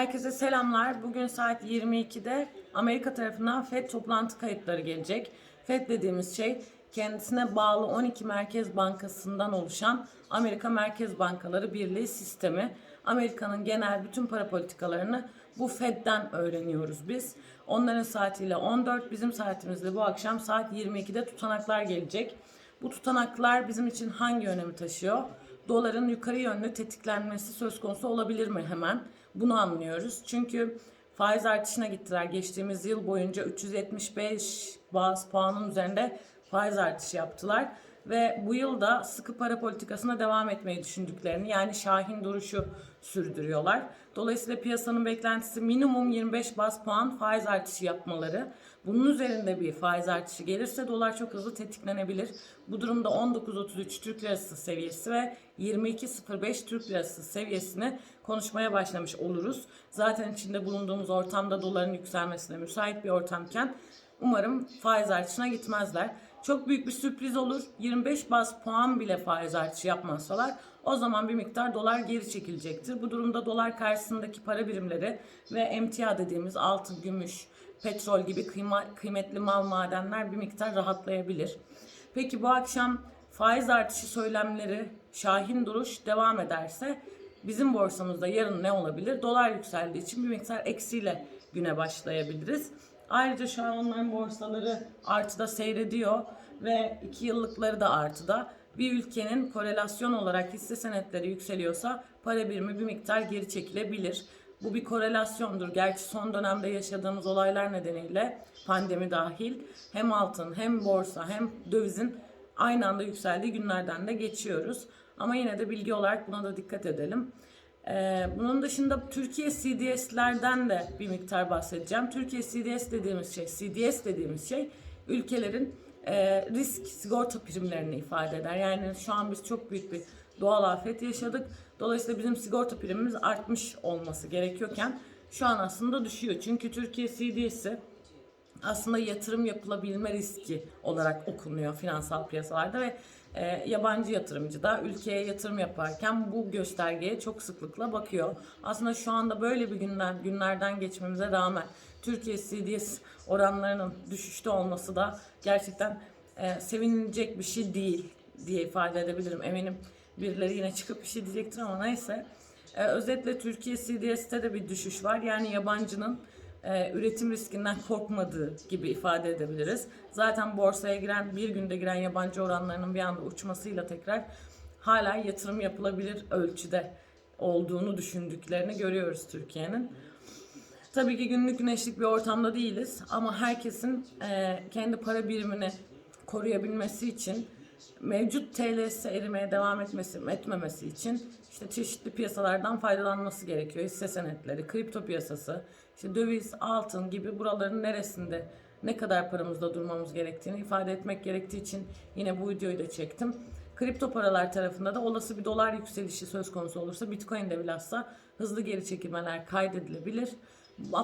Herkese selamlar. Bugün saat 22'de Amerika tarafından FED toplantı kayıtları gelecek. FED dediğimiz şey kendisine bağlı 12 merkez bankasından oluşan Amerika Merkez Bankaları Birliği sistemi. Amerika'nın genel bütün para politikalarını bu Fed'den öğreniyoruz biz. Onların saatiyle 14, bizim saatimizde bu akşam saat 22'de tutanaklar gelecek. Bu tutanaklar bizim için hangi önemi taşıyor? Doların yukarı yönlü tetiklenmesi söz konusu olabilir mi hemen? Bunu anlıyoruz. Çünkü faiz artışına gittiler. Geçtiğimiz yıl boyunca 375 baz puanın üzerinde faiz artışı yaptılar. Ve bu yıl da sıkı para politikasına devam etmeyi düşündüklerini yani Şahin duruşu sürdürüyorlar. Dolayısıyla piyasanın beklentisi minimum 25 baz puan faiz artışı yapmaları. Bunun üzerinde bir faiz artışı gelirse dolar çok hızlı tetiklenebilir. Bu durumda 19.33 Türk Lirası seviyesi ve 22.05 Türk Lirası seviyesini konuşmaya başlamış oluruz. Zaten içinde bulunduğumuz ortamda doların yükselmesine müsait bir ortamken umarım faiz artışına gitmezler. Çok büyük bir sürpriz olur. 25 baz puan bile faiz artışı yapmazsalar o zaman bir miktar dolar geri çekilecektir. Bu durumda dolar karşısındaki para birimleri ve emtia dediğimiz altın, gümüş, petrol gibi kıyma, kıymetli mal madenler bir miktar rahatlayabilir. Peki bu akşam faiz artışı söylemleri şahin duruş devam ederse bizim borsamızda yarın ne olabilir? Dolar yükseldiği için bir miktar eksiyle güne başlayabiliriz. Ayrıca şu an onların borsaları artıda seyrediyor ve iki yıllıkları da artıda. Bir ülkenin korelasyon olarak hisse senetleri yükseliyorsa para birimi bir miktar geri çekilebilir. Bu bir korelasyondur. Gerçi son dönemde yaşadığımız olaylar nedeniyle pandemi dahil hem altın hem borsa hem dövizin aynı anda yükseldiği günlerden de geçiyoruz. Ama yine de bilgi olarak buna da dikkat edelim. Ee, bunun dışında Türkiye CDS'lerden de bir miktar bahsedeceğim. Türkiye CDS dediğimiz şey, CDS dediğimiz şey ülkelerin e, risk sigorta primlerini ifade eder. Yani şu an biz çok büyük bir doğal afet yaşadık. Dolayısıyla bizim sigorta primimiz artmış olması gerekiyorken şu an aslında düşüyor. Çünkü Türkiye CDS'i aslında yatırım yapılabilme riski olarak okunuyor finansal piyasalarda ve e, yabancı yatırımcı da ülkeye yatırım yaparken bu göstergeye çok sıklıkla bakıyor. Aslında şu anda böyle bir günden günlerden geçmemize rağmen Türkiye CDS oranlarının düşüşte olması da gerçekten e, sevinilecek bir şey değil diye ifade edebilirim. Eminim birileri yine çıkıp bir şey diyecektir ama neyse. E, özetle Türkiye CDS'te de bir düşüş var. Yani yabancının e, üretim riskinden korkmadığı gibi ifade edebiliriz. Zaten borsaya giren bir günde giren yabancı oranlarının bir anda uçmasıyla tekrar hala yatırım yapılabilir ölçüde olduğunu düşündüklerini görüyoruz Türkiye'nin. Tabii ki günlük güneşlik bir ortamda değiliz ama herkesin e, kendi para birimini koruyabilmesi için mevcut TL'si erimeye devam etmesi etmemesi için işte çeşitli piyasalardan faydalanması gerekiyor. Hisse senetleri, kripto piyasası, işte döviz, altın gibi buraların neresinde ne kadar paramızda durmamız gerektiğini ifade etmek gerektiği için yine bu videoyu da çektim. Kripto paralar tarafında da olası bir dolar yükselişi söz konusu olursa Bitcoin'de bilhassa hızlı geri çekilmeler kaydedilebilir.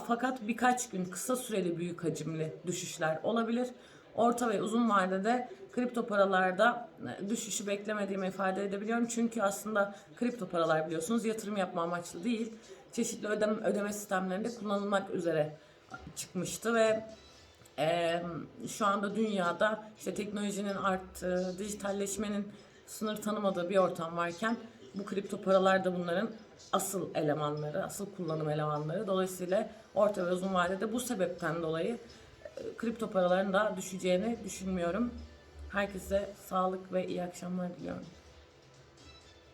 Fakat birkaç gün kısa süreli büyük hacimli düşüşler olabilir. Orta ve uzun vadede kripto paralarda e, düşüşü beklemediğimi ifade edebiliyorum. Çünkü aslında kripto paralar biliyorsunuz yatırım yapma amaçlı değil. Çeşitli ödeme, ödeme sistemlerinde kullanılmak üzere çıkmıştı ve e, şu anda dünyada işte teknolojinin arttığı, dijitalleşmenin sınır tanımadığı bir ortam varken bu kripto paralar da bunların asıl elemanları, asıl kullanım elemanları. Dolayısıyla orta ve uzun vadede bu sebepten dolayı kripto paraların da düşeceğini düşünmüyorum. Herkese sağlık ve iyi akşamlar diliyorum.